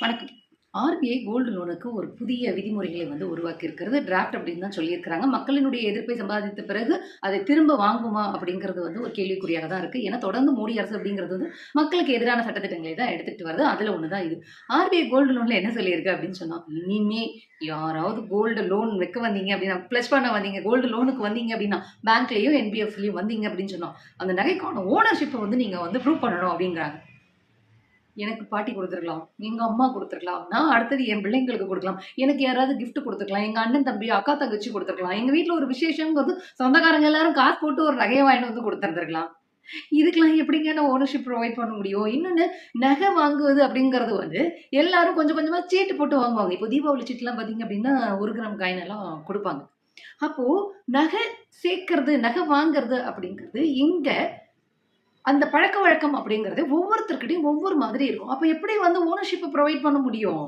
வணக்கம். RBI gold லோனுக்கு ஒரு புதிய விதிமுறைகளை வந்து உருவாக்கி இருக்கிறது டிராஃப்ட் அப்படின்னு தான் சொல்லியிருக்கிறாங்க. மக்களினுடைய எதிர்ப்பை சம்பாதித்த பிறகு அதை திரும்ப வாங்குமா அப்படிங்கிறது வந்து ஒரு கேள்விக்குறியாக தான் இருக்குது ஏன்னா தொடர்ந்து மோடி அரசு அப்படிங்கிறது வந்து மக்களுக்கு எதிரான சட்டத்திட்டங்களை தான் எடுத்துகிட்டு வருது. அதில் ஒன்று தான் இது ஆர்பிஐ கோல்டு லோனில் என்ன சொல்லியிருக்கு அப்படின்னு சொன்னால் இனிமே யாராவது கோல்டு லோன் வைக்க வந்தீங்க அப்படின்னா ப்ளஸ் பண்ண வந்தீங்க கோல்டு லோனுக்கு வந்தீங்க அப்படின்னா பேங்க்லேயோ என்பிஎஃப்லையும் வந்தீங்க அப்படின்னு சொன்னோம் அந்த நகைக்கான ஓனர்ஷிப்பை வந்து நீங்கள் வந்து ப்ரூவ் பண்ணணும் அப்படிங்கிறாங்க. எனக்கு பாட்டி கொடுத்துருக்கலாம் எங்கள் அம்மா கொடுத்துருக்கலாம் நான் அடுத்தது என் பிள்ளைங்களுக்கு கொடுக்கலாம் எனக்கு யாராவது கிஃப்ட் கொடுத்துருக்கலாம் எங்கள் அண்ணன் தம்பி அக்கா தங்கச்சி கொடுத்துருக்கலாம் எங்கள் வீட்டில் ஒரு விசேஷங்கிறது சொந்தக்காரங்க எல்லாரும் காசு போட்டு ஒரு நகையை வாங்கிட்டு வந்து கொடுத்துருந்துருக்கலாம். இதுக்கெல்லாம் எப்படிங்க நான் ஓனர்ஷிப் ப்ரொவைட் பண்ண முடியும்? இன்னொன்று நகை வாங்குவது அப்படிங்கிறது வந்து எல்லாரும் கொஞ்சம் கொஞ்சமாக சீட்டு போட்டு வாங்குவாங்க. இப்போ தீபாவளி சீட்டுலாம் பார்த்தீங்க அப்படின்னா ஒரு கிராம் காயினெல்லாம் கொடுப்பாங்க. அப்போது நகை சேர்க்கறது நகை வாங்கிறது அப்படிங்கிறது இங்கே அந்த பழக்க வழக்கம் அப்படிங்கிறது ஒவ்வொருத்தர்கிட்டையும் ஒவ்வொரு மாதிரி இருக்கும். அப்போ எப்படி வந்து ஓனர்ஷிப்பை ப்ரொவைட் பண்ண முடியும்?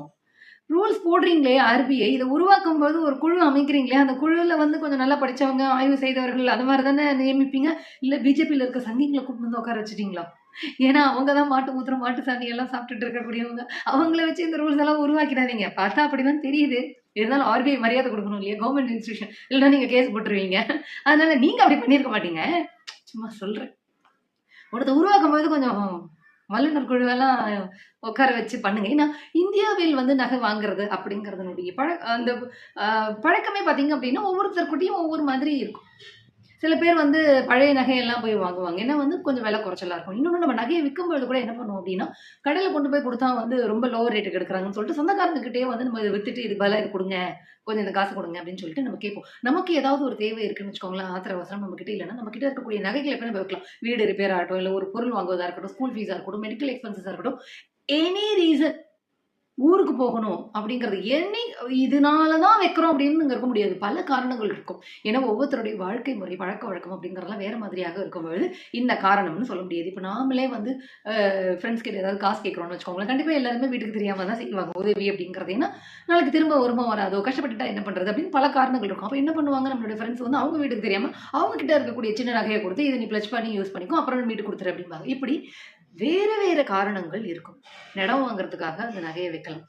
ரூல்ஸ் போடுறீங்களே ஆர்பிஐ இதை உருவாக்கும் போது ஒரு குழு அமைக்கிறீங்களே அந்த குழுவில் வந்து கொஞ்சம் நல்லா படித்தவங்க ஆய்வு செய்தவர்கள் அது மாதிரி தானே நியமிப்பீங்க? இல்லை பிஜேபியில் இருக்க சங்கிங்களை கூப்பிட்டு வந்து உட்கார வச்சுட்டீங்களா? ஏன்னா அவங்க தான் மாட்டு மூத்திரம் மாட்டு சாணி எல்லாம் சாப்பிட்டுட்டு இருக்கக்கூடியவங்க. அவங்கள வச்சு இந்த ரூல்ஸ் எல்லாம் உருவாக்கிடாதீங்க. பார்த்தா அப்படிதான் தெரியுது. இருந்தாலும் ஆர்பிஐ மரியாதை கொடுக்கணும் இல்லையா? கவர்மெண்ட் இன்ஸ்டியூஷன் இல்லைன்னா நீங்கள் கேஸ் போட்டுருவீங்க. அதனால நீங்கள் அப்படி பண்ணியிருக்க மாட்டீங்க. சும்மா சொல்கிறேன் ஒருத்த உருவாக்கும் போது கொஞ்சம் வல்லுநர் குழுவெல்லாம் உட்கார வச்சு பண்ணுங்க. ஏன்னா இந்தியாவில் வந்து நகை வாங்குறது அப்படிங்கிறதுனுடைய பழ அந்த பழக்கமே பார்த்தீங்க அப்படின்னா ஒவ்வொருத்தருக்கிட்டையும் ஒவ்வொரு மாதிரி இருக்கும். சில பேர் வந்து பழைய நகையெல்லாம் போய் வாங்குவாங்க. ஏன்னா வந்து கொஞ்சம் விலை குறைச்சலாக இருக்கும். இன்னொன்று நம்ம நகையை விற்கும்பொழுது கூட என்ன பண்ணுவோம் அப்படின்னா கடையில் கொண்டு போய் கொடுத்தா வந்து ரொம்ப லோவர் ரேட்டுக்கு எடுக்கிறாங்கன்னு சொல்லிட்டு சொந்தக்காரங்ககிட்டயே வந்து நம்ம இதை வித்துட்டு இது பதிலாக இது கொடுங்க கொஞ்சம் இந்த காசு கொடுங்க அப்படின்னு சொல்லிட்டு நம்ம கேட்போம். நமக்கு ஏதாவது ஒரு தேவை இருக்குன்னு வச்சுக்கோங்களேன் ஆத்திர அவசரம் நம்ம கிட்ட இல்லைன்னா நம்ம கிட்ட இருக்கக்கூடிய நகைகளை போய் நம்ம வைக்கலாம் வீடு ரிப்பேர் ஆகட்டும் இல்லை ஒரு பொருள் வாங்குவதாக இருக்கட்டும் ஸ்கூல் ஃபீஸாக இருக்கட்டும் மெடிக்கல் எக்ஸ்பென்சஸாக இருக்கட்டும் எனி ரீசன் ஊருக்கு போகணும் அப்படிங்கிறது என்னை இதனால தான் வைக்கிறோம் அப்படின்னு இருக்க முடியாது. பல காரணங்கள் இருக்கும். ஏன்னா ஒவ்வொருத்தருடைய வாழ்க்கை முறை பழக்க வழக்கம் அப்படிங்கிறதெல்லாம் வேறு மாதிரியாக இருக்கும்பொழுது இந்த காரணம்னு சொல்ல முடியாது. இப்போ நாமளே வந்து ஃப்ரெண்ட்ஸ் கிட்ட ஏதாவது காசு கேட்குறோம்னு வச்சுக்கோங்களேன். கண்டிப்பாக எல்லாருமே வீட்டுக்கு தெரியாமல் தான் செய்வாங்க. உதவி அப்படிங்கிறது. ஏன்னா நாளைக்கு திரும்ப வருமா வராதோ கஷ்டப்பட்டுட்டா என்ன பண்ணுறது அப்படின்னு பல காரணங்கள் இருக்கும். அப்போ என்ன பண்ணுவாங்க? நம்மளுடைய ஃப்ரெண்ட்ஸ் வந்து அவங்க வீட்டுக்கு தெரியாமல் அவங்க கிட்ட இருக்கக்கூடிய சின்ன நகையை கொடுத்து இதை நீ ப்ளஸ் பண்ணி யூஸ் பண்ணிக்கும் அப்புறம் வீட்டுக்கு கொடுத்துரு அப்படிம்பாங்க. இப்படி வேறு வேறு காரணங்கள் இருக்கும். நடம் வாங்குறதுக்காக அந்த நகையை வைக்கலாம்.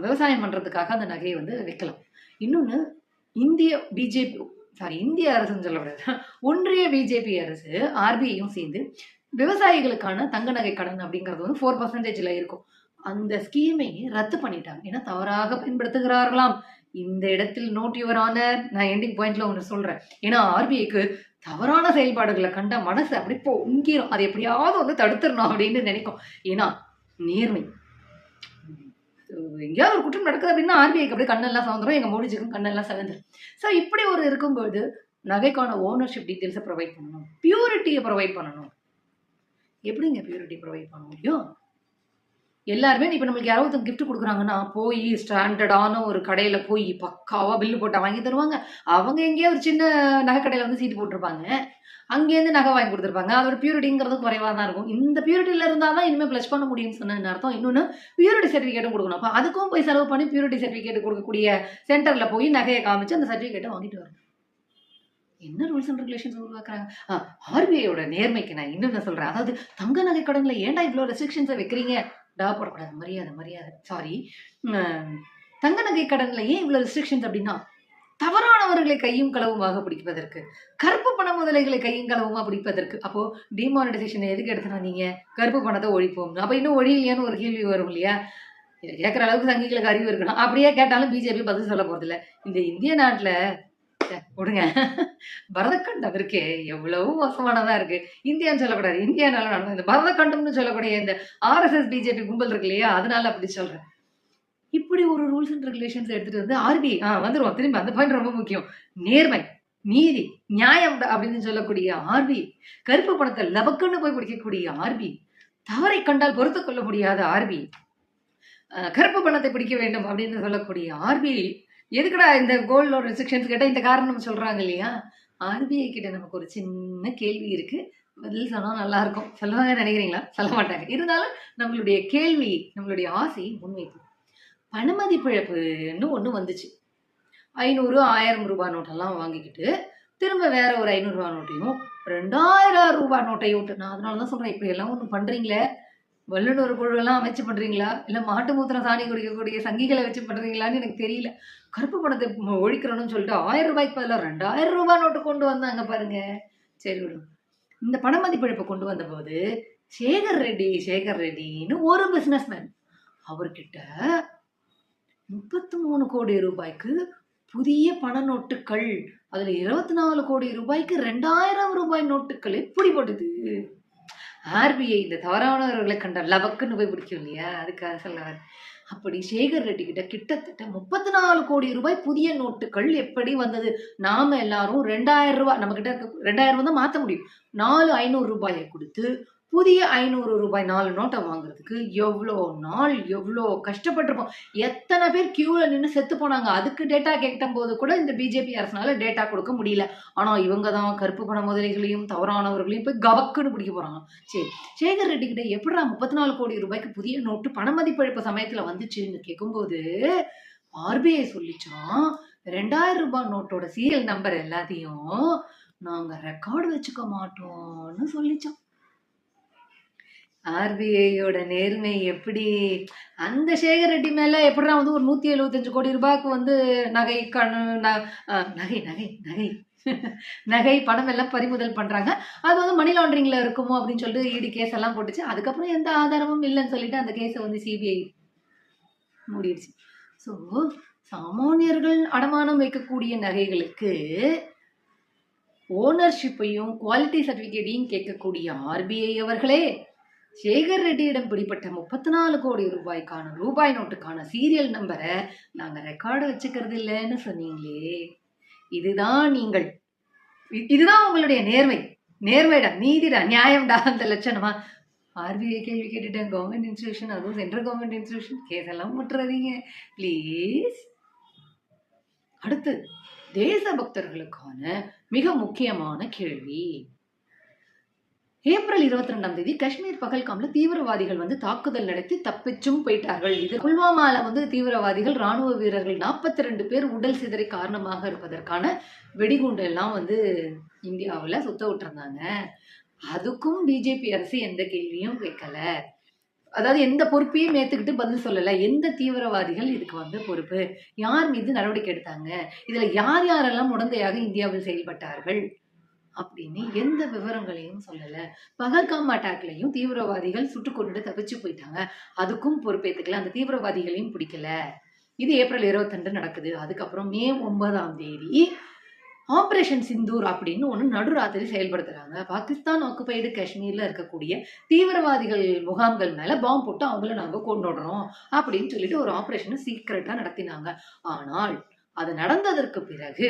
விவசாயம் பண்றதுக்காக அந்த நகையை வந்து வைக்கலாம். இன்னொன்று இந்திய பிஜேபி சாரி இந்திய அரசுன்னு சொல்லக்கூடாது ஒன்றிய பிஜேபி அரசு ஆர்பிஐயும் சேர்ந்து விவசாயிகளுக்கான தங்க நகை கடன் அப்படிங்கிறது வந்து ஃபோர் பர்சன்டேஜில் இருக்கும். அந்த ஸ்கீமை ரத்து பண்ணிட்டாங்க. ஏன்னா தவறாக பயன்படுத்துகிறார்களாம். இந்த இடத்தில் நோட் யுவர் ஆனர் நான் எண்டிங் பாயிண்ட்ல ஒன்று சொல்றேன். ஏன்னா ஆர்பிஐக்கு தவறான செயல்பாடுகளை கண்ட மனசு அப்படி பொங்கிரும். அதை எப்படியாவது வந்து தடுத்துடணும் அப்படின்னு நினைக்கும். ஏன்னா நேர்மை. எங்கேயாவது ஒரு குற்றம் நடக்குது அப்படின்னா ஆர்பிஐக்கு அப்படியே கண்ணெல்லாம் சவந்துரும் எங்க மோடிஜிக்கும் கண்ணெல்லாம் சவந்துரும் ஸோ இப்படி ஒரு இருக்கும்போது நகைக்கான ஓனர்ஷிப் டீட்டெயில்ஸை ப்ரொவைட் பண்ணணும். பியூரிட்டியை ப்ரொவைட் பண்ணணும். எப்படிங்க பியூரிட்டி ப்ரொவைட் பண்ண முடியும்? எல்லாருமே இப்போ நம்மளுக்கு யாராவது கிஃப்ட் கொடுக்குறாங்கன்னா போய் ஸ்டாண்டர்டான ஒரு கடையில் போய் பக்காவாக பில்லு போட்டால் வாங்கி தருவாங்க. அவங்க எங்கேயோ ஒரு சின்ன நகை கடையில் வந்து சீட்டு போட்டிருப்பாங்க. அங்கேருந்து நகை வாங்கி கொடுத்துருப்பாங்க. அதோட பியூரிட்டிங்கிறது குறைவாக தான் இருக்கும். இந்த பியூரிட்டியில் இருந்தால் தான் இனிமேல் ப்ளஸ் பண்ண முடியும்னு சொன்ன அர்த்தம். இன்னொன்று பியூரிட்டி சர்டிஃபிகேட்டும் கொடுக்கணும். அப்போ அதுக்கும் போய் செலவு பண்ணி பியூரிட்டி சர்டிஃபிகேட் கொடுக்கக்கூடிய சென்டரில் போய் நகையை காமிச்சு அந்த சர்டிஃபிகேட்டை வாங்கிட்டு வரணும். என்ன ரூல்ஸ் அண்ட் ரெகுலேஷன்ஸ் உருவாக்குறாங்க? ஆர்பிஐயோட நேர்மைக்கு நான் இன்னொன்று சொல்கிறேன் அதாவது தங்க நகை கடனில் ஏன்டா இவ்வளோ ரெஸ்ட்ரிக்ஷன்ஸை வைக்கிறீங்க? டா போடக்கூடாது மரியாதை மரியாதை சாரி தங்க நகை கடனில் ஏன் இவ்வளோ ரெஸ்ட்ரிக்ஷன்ஸ் அப்படின்னா தவறானவர்களை கையும் களவுமாக பிடிப்பதற்கு கருப்பு பண முதலைகளை கையும் களவுமா பிடிப்பதற்கு. அப்போ டிமானிட்டைசேஷன் எதுக்கு எடுத்துனா நீங்கள் கருப்பு பணத்தை ஒழிப்போம். அப்போ இன்னும் ஒழியலையான்னு ஒரு கேள்வி வரும் இல்லையா? இதை கேட்குற அளவுக்கு சங்கிகளுக்கு அறிவு இருக்கணும் அப்படியே கேட்டாலும் பிஜேபி பதில் சொல்ல போகிறதில்ல இந்த இந்திய நாட்டில் விடுங்க. பரதக்கண்டம் இருக்கே எவ்வளவு மோசமானதா இருக்கு. இந்தியான்னு சொல்லக்கூடாது. இந்தியானால நடந்தது இந்த பரதக்கண்டம்னு சொல்லக்கூடிய இந்த ஆர்எஸ்எஸ் பிஜேபி கும்பல் இருக்கு இல்லையா? அதனால அப்படி சொல்றேன். இப்படி ஒரு ரூல்ஸ் அண்ட் ரெகுலேஷன்ஸ் எடுத்துட்டு வந்து ஆர்பிஐ ஆ வந்துருவோம். திரும்பி அந்த பாயிண்ட் ரொம்ப முக்கியம். நேர்மை நீதி நியாயம் அப்படின்னு சொல்லக்கூடிய ஆர்பி கருப்பு பணத்தை லபக்குன்னு போய் பிடிக்கக்கூடிய ஆர்பி தவறை கண்டால் பொறுத்து கொள்ள முடியாத ஆர்பி கருப்பு பணத்தை பிடிக்க வேண்டும் அப்படின்னு சொல்லக்கூடிய ஆர்பி எதுக்குடா இந்த கோல்ட் லோன் ரெஸ்ட்ரிக்ஷன்ஸ் கேட்டால் இந்த காரணம் சொல்கிறாங்க இல்லையா? ஆர்பிஐ கிட்ட நமக்கு ஒரு சின்ன கேள்வி இருக்குது பதில் சொன்னால் நல்லாயிருக்கும். சொல்லுவாங்கன்னு சொல்லுவாங்க நினைக்கிறீங்களா? சொல்ல மாட்டாங்க. இருந்தாலும் நம்மளுடைய கேள்வி நம்மளுடைய ஆசை முன்வைப்பு பணமதிப்பிழப்புன்னு ஒன்று வந்துச்சு. ஐநூறு ஆயிரம் ரூபாய் நோட்டெல்லாம் வாங்கிக்கிட்டு திரும்ப வேற ஒரு ஐநூறுரூவா நோட்டையும் ரெண்டாயிரம் ரூபாய் நோட்டையும் விட்டு நான் அதனால தான் சொல்கிறேன் இப்போ எல்லாம் ஒன்று பண்ணுறீங்களே வல்லுநர் குழுவெல்லாம் அமைச்சு பண்றீங்களா இல்ல மாட்டு மூத்திரம் சாணி குடிக்கக்கூடிய சங்கிகளை வச்சு பண்றீங்களான்னு எனக்கு தெரியல. கருப்பு பணத்தை ஒழிக்கிறோன்னு சொல்லிட்டு ஆயிரம் ரூபாய்க்கு பதிலாக ரெண்டாயிரம் ரூபாய் நோட்டு கொண்டு வந்தாங்க பாருங்க. சரி விடும் இந்த பண மதிப்பிழப்பை கொண்டு வந்தபோது சேகர் ரெட்டி சேகர் ரெட்டின்னு ஒரு பிசினஸ்மேன் அவர்கிட்ட முப்பத்தி மூணு கோடி ரூபாய்க்கு புதிய பண நோட்டுகள் அதுல இருபத்தி நாலு கோடி ரூபாய்க்கு ரெண்டாயிரம் ரூபாய் நோட்டுகள் எப்படி போட்டுது ஆர்பிஐ இந்த தவறானவர்களை கண்ட லவக்குன்னு போய் பிடிக்கும் இல்லையா? அதுக்காக சொல்ல அப்படி சேகர் ரெட்டி கிட்ட கிட்டத்தட்ட முப்பத்தி நாலு கோடி ரூபாய் புதிய நோட்டுகள் எப்படி வந்தது? நாம எல்லாரும் ரெண்டாயிரம் ரூபாய் நம்ம கிட்ட இருக்க ரெண்டாயிரம் ரூபாய் தான் மாற்ற முடியும். நாலு ஐநூறு ரூபாயை கொடுத்து புதிய ஐநூறு ரூபாய் நாலு நோட்டை வாங்குறதுக்கு எவ்வளோ நாள் எவ்வளோ கஷ்டப்பட்டிருப்போம். எத்தனை பேர் கியூவில் நின்று செத்து போனாங்க. அதுக்கு டேட்டா கேட்ட போது கூட இந்த பிஜேபி அரசுனால டேட்டா கொடுக்க முடியல. ஆனால் இவங்க தான் கருப்பு பண முதலைகளையும் தவறானவர்களையும் போய் கவக்குன்னு பிடிக்க போகிறாங்க சரி சேகர் ரெட்டி கிட்ட எப்படிடா முப்பத்தி நாலு கோடி ரூபாய்க்கு புதிய நோட்டு பண மதிப்பிழப்பு சமயத்தில் வந்துச்சுன்னு கேட்கும்போது ஆர்பிஐ சொல்லிச்சான் ரெண்டாயிரம் ரூபாய் நோட்டோட சீரியல் நம்பர் எல்லாத்தையும் நாங்கள் ரெக்கார்டு வச்சுக்க மாட்டோம்னு சொல்லிச்சோம் ஆர்பிஐயோட நேர்மை எப்படி? அந்த சேகர் ரெட்டி மேல எப்படிடா வந்து ஒரு நூத்தி எழுபத்தஞ்சு கோடி ரூபாய்க்கு வந்து நகை கணு ந- நகை நகை நகை நகை பணம் எல்லாம் பறிமுதல் பண்றாங்க. அது வந்து மணி லாண்டரிங்ல இருக்குமோ அப்படின்னு சொல்லிட்டு இடி கேஸ் எல்லாம் போட்டுச்சு. அதுக்கப்புறம் எந்த ஆதாரமும் இல்லைன்னு சொல்லிட்டு அந்த கேஸை வந்து சிபிஐ மூடிடுச்சு. ஸோ சாமானியர்கள் அடமானம் வைக்கக்கூடிய நகைகளுக்கு ஓனர்ஷிப்பையும் குவாலிட்டி சர்டிஃபிகேட்டையும் கேட்கக்கூடிய ஆர்பிஐ அவர்களே சேகர் ரெட்டியிடம் பிடிப்பட்ட முப்பத்தி நாலு கோடி ரூபாய்க்கான ரூபாய் நோட்டுக்கான சீரியல் நம்பரை நாங்கள் ரெக்கார்டு வச்சுக்கிறது இல்லைன்னு சொன்னீங்களே. இதுதான் நீங்கள். இதுதான் உங்களுடைய நேர்மை. நேர்மைடா நீதிடா நியாயம்டா அந்த லட்சணமா? ஆர்பிஐ கேள்வி கேட்டுட்டேன். கவர்மெண்ட் இன்ஸ்டியூஷன் அதுவும் சென்ட்ரல் கவர்மெண்ட் இன்ஸ்டியூஷன் கேஸ் எல்லாம் முட்டுறாதீங்க. ப்ளீஸ் அடுத்து தேசபக்தர்களுக்கான மிக முக்கியமான கேள்வி. ஏப்ரல் இருபத்தி ரெண்டாம் தேதி காஷ்மீர் பகல்காம்ல தீவிரவாதிகள் வந்து தாக்குதல் நடத்தி தப்பிச்சும் போயிட்டார்கள். இது புல்வாமால வந்து தீவிரவாதிகள் ராணுவ வீரர்கள் நாற்பத்தி ரெண்டு பேர் உடல் சிதறி காரணமாக இருப்பதற்கான வெடிகுண்டு எல்லாம் வந்து இந்தியாவில் சுத்த விட்டுருந்தாங்க. அதுக்கும் பிஜேபி அரசு எந்த கேள்வியும் கேட்கல. அதாவது எந்த பொறுப்பையும் ஏற்றுக்கிட்டு பதில் சொல்லலை. எந்த தீவிரவாதிகள் இதுக்கு வந்து பொறுப்பு? யார் மீது நடவடிக்கை எடுத்தாங்க? இதில் யார் யாரெல்லாம் உடந்தையாக இந்தியாவில் செயல்பட்டார்கள்? அப்படின்னு எந்த விவரங்களையும் சொல்லல. பகல்காம் அட்டாக்லையும் தீவிரவாதிகள் சுட்டு கொண்டு தப்பிச்சு போயிட்டாங்க. அதுக்கும் பொறுப்பேத்துக்கல. அந்த தீவிரவாதிகளையும் பிடிக்கல. இது ஏப்ரல் இருபத்தெண்டு நடக்குது. அதுக்கப்புறம் மே ஒன்பதாம் தேதி ஆப்ரேஷன் சிந்தூர் அப்படின்னு ஒன்று நடுராத்திரி செயல்படுத்துகிறாங்க பாகிஸ்தான் ஆக்குபைடு காஷ்மீரில் இருக்கக்கூடிய தீவிரவாதிகள் முகாம்கள் மேலே பாம்பு போட்டு அவங்கள நாங்கள் கொண்டுடுறோம் அப்படின்னு சொல்லிட்டு ஒரு ஆப்ரேஷனை சீக்கிரட்டாக நடத்தினாங்க. ஆனால் அது நடந்ததற்கு பிறகு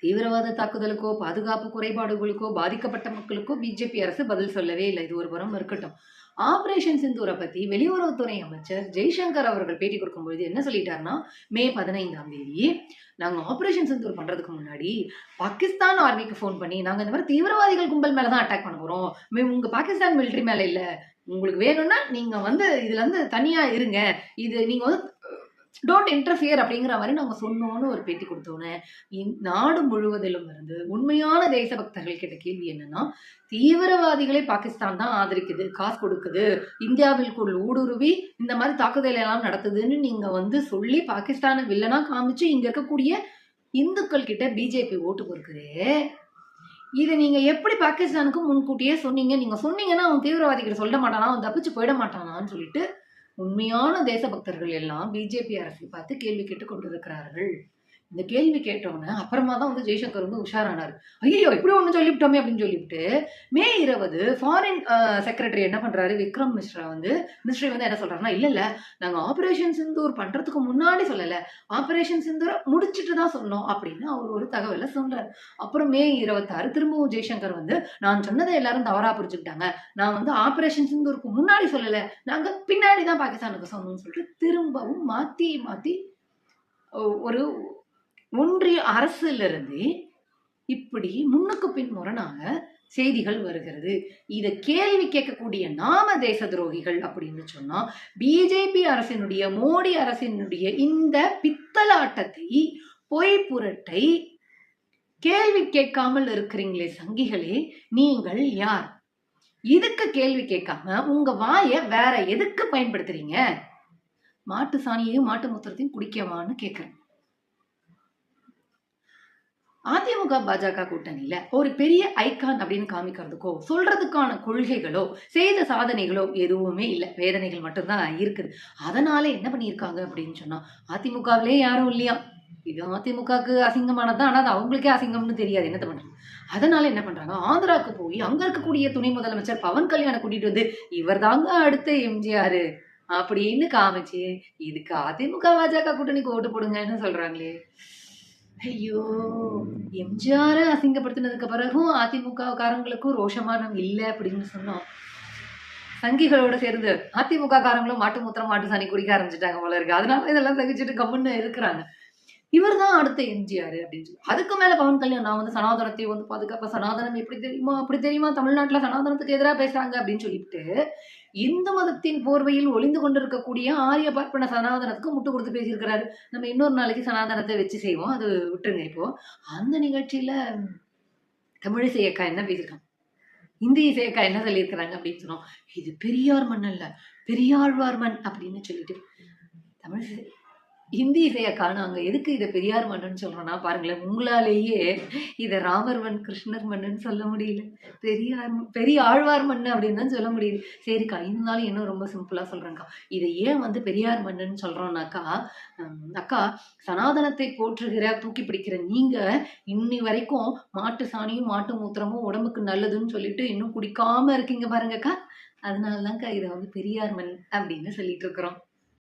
தீவிரவாத தாக்குதலுக்கோ பாதுகாப்பு குறைபாடுகளுக்கோ பாதிக்கப்பட்ட மக்களுக்கோ பிஜேபி அரசு பதில் சொல்லவே இல்லை. இது ஒரு புறம் இருக்கட்டும். ஆபரேஷன் சிந்தூரை பத்தி வெளியுறவுத்துறை அமைச்சர் ஜெய்சங்கர் அவர்கள் பேட்டி கொடுக்கும்பொழுது என்ன சொல்லிட்டாருன்னா மே பதினைந்தாம் தேதி நாங்கள் ஆபரேஷன் சிந்தூர் பண்றதுக்கு முன்னாடி பாகிஸ்தான் ஆர்மிக்கு ஃபோன் பண்ணி நாங்கள் இந்த மாதிரி தீவிரவாதிகள் கும்பல் மேலே தான் அட்டாக் பண்ண போறோம். மே- உங்க பாகிஸ்தான் மிலிட்டரி மேலே இல்லை. உங்களுக்கு வேணும்னா நீங்க வந்து இதுல இருந்து தனியா இருங்க. இது நீங்க வந்து டோன்ட் இன்டர்ஃபியர் அப்படிங்கிற மாதிரி நம்ம சொன்னோன்னு ஒரு பேட்டி கொடுத்தோன்னே இந்- நாடு முழுவதிலும் இருந்து உண்மையான தேசபக்தர்கள் கிட்ட கேள்வி என்னன்னா தீவிரவாதிகளை பாகிஸ்தான் தான் ஆதரிக்குது காசு கொடுக்குது இந்தியாவிற்குள் ஊடுருவி இந்த மாதிரி தாக்குதல் எல்லாம் நடத்துதுன்னு நீங்க வந்து சொல்லி பாகிஸ்தானை வில்லனா காமிச்சு இங்க இருக்கக்கூடிய இந்துக்கள் கிட்ட பிஜேபி ஓட்டு பொறுக்குதே இதை நீங்க எப்படி பாகிஸ்தானுக்கு முன்கூட்டியே சொன்னீங்க? நீங்க சொன்னீங்கன்னா அவன் தீவிரவாதிகள் சொல்ல மாட்டானா? அவன் தப்பிச்சு போயிட மாட்டானான்னு சொல்லிட்டு உண்மையான தேசபக்தர்கள் எல்லாம் பிஜேபி அரசை பார்த்து கேள்வி கேட்டு கொண்டிருக்கிறார்கள். இந்த கேள்வி கேட்டோன்னு அப்புறமா தான் வந்து ஜெய்சங்கர் வந்து உஷாரானார். ஐயோ இப்படி ஒன்று சொல்லிவிட்டோமே அப்படின்னு சொல்லிவிட்டு மே இருபது ஃபாரின் செக்ரட்டரி என்ன பண்ணுறாரு விக்ரம் மிஸ்ரா வந்து மிஸ்ரி வந்து என்ன சொல்கிறாருன்னா இல்லை இல்லை நாங்கள் ஆப்ரேஷன் சிந்தூர் பண்ணுறதுக்கு முன்னாடி சொல்லலை. ஆப்ரேஷன் சிந்தூரை முடிச்சுட்டு தான் சொன்னோம் அப்படின்னு அவர் ஒரு தகவலை சொல்கிறார் அப்புறம் மே இருபத்தாறு திரும்பவும் ஜெய்சங்கர் வந்து நான் சொன்னதை எல்லாரும் தவறாக புரிஞ்சுக்கிட்டாங்க. நான் வந்து ஆப்ரேஷன் சிந்தூருக்கு முன்னாடி சொல்லலை. நாங்கள் பின்னாடி தான் பாகிஸ்தானுக்கு சொன்னோம்னு சொல்லிட்டு திரும்பவும் மாற்றி மாற்றி ஒ- ஒரு ஒன்றிய அரசிலிருந்து இப்படி முன்னுக்கு பின் முரணாக செய்திகள் வருகிறது. இதை கேள்வி கேட்கக்கூடிய நாம தேச துரோகிகள் அப்படின்னு சொன்னா பிஜேபி அரசினுடைய மோடி அரசினுடைய இந்த பித்தலாட்டத்தை பொய் புரட்டை கேள்வி கேட்காமல் இருக்கிறீங்களே சங்கிகளே நீங்கள் யார்? இதுக்கு கேள்வி கேட்காம உங்க வாயை வேற எதுக்கு பயன்படுத்துறீங்க? மாட்டு சாணியையும் மாட்டு மூத்திரத்தையும் குடிக்கவான்னு கேட்குறேன் அதிமுக பாஜக கூட்டணியில ஒரு பெரிய ஐக்கான் அப்படின்னு காமிக்கிறதுக்கோ சொல்றதுக்கான கொள்கைகளோ செய்த சாதனைகளோ எதுவுமே இல்லை. வேதனைகள் மட்டும்தான் இருக்குது. அதனால என்ன பண்ணியிருக்காங்க அப்படின்னு சொன்னா அதிமுகவிலே யாரும் இல்லையா? இது அதிமுகவுக்கு அசிங்கமானது? ஆனா அது அவங்களுக்கே அசிங்கம்னு தெரியாது. என்ன பண்ணுறாங்க அதனால என்ன பண்றாங்க? ஆந்திராக்கு போய் அங்க இருக்கக்கூடிய துணை முதலமைச்சர் பவன் கல்யாணம் கூட்டிட்டு வந்து இவர் தாங்க அடுத்த எம்ஜிஆர் அப்படின்னு காமிச்சு இதுக்கு அதிமுக பாஜக கூட்டணிக்கு ஓட்டு போடுங்கன்னு சொல்றாங்களே. ஐயோ எம்ஜிஆரை அசிங்கப்படுத்தினதுக்கு பிறகும் அதிமுக காரங்களுக்கும் ரோஷமானம் இல்லை அப்படின்னு சொன்னோம். சங்கிகளோட சேர்ந்து அதிமுக காரங்களும் மாட்டு மூத்திரம் மாட்டு சாணி குடிக்க ஆரம்பிச்சிட்டாங்க போல இருக்கு. அதனால இதெல்லாம் சகிச்சுட்டு கம்முன்னு இருக்கிறாங்க. இவர் தான் அடுத்த எம்ஜிஆர் அப்படின்னு சொல்லி. அதுக்கு மேல பவன் கல்யாணம் நான் வந்து சனாதனத்தை வந்து பாதுகாப்ப சனாதனம் எப்படி தெரியுமா அப்படி தெரியுமா? தமிழ்நாட்டுல சனாதனத்துக்கு எதிராக பேசுறாங்க அப்படின்னு சொல்லிட்டு இந்து மதத்தின் போர்வையில் ஒளிந்து கொண்டிருக்கக்கூடிய ஆரிய பார்ப்பன சனாதனத்துக்கு முட்டு கொடுத்து பேசியிருக்கிறாரு. நம்ம இன்னொரு நாளைக்கு சனாதனத்தை வச்சு செய்வோம். அது விட்டுருங்க இப்போ. அந்த நிகழ்ச்சியில தமிழிசை அக்கா என்ன பேசியிருக்காங்க? இந்தி இசை அக்கா என்ன சொல்லியிருக்கிறாங்க அப்படின்னு சொன்னோம். இது பெரியார் மண் அல்ல பெரியாழ்வார் மண் அப்படின்னு சொல்லிட்டு தமிழிசை ஹிந்தி இசையை காணாங்க. எதுக்கு இதை பெரியார் மண்ணுன்னு சொல்கிறோன்னா பாருங்களேன் உங்களாலேயே இதை ராமர் மண் கிருஷ்ணர் மண்ணுன்னு சொல்ல முடியல. பெரியார் பெரிய ஆழ்வார் மண் அப்படின்னு தான் சொல்ல முடியுது. சரிக்கா இருந்தாலும் இன்னும் ரொம்ப சிம்பிளாக சொல்கிறேங்க்கா இதை ஏன் வந்து பெரியார் மண்ணுன்னு சொல்கிறோன்னாக்கா அக்கா சனாதனத்தை போற்றுகிற தூக்கி பிடிக்கிற நீங்கள் இன்னி வரைக்கும் மாட்டு சாணியும் மாட்டு மூத்திரமும் உடம்புக்கு நல்லதுன்னு சொல்லிட்டு இன்னும் குடிக்காமல் இருக்கீங்க பாருங்கக்கா. அதனால தான்க்கா இதை வந்து பெரியார் மண் அப்படின்னு சொல்லிட்டு இருக்கிறோம்.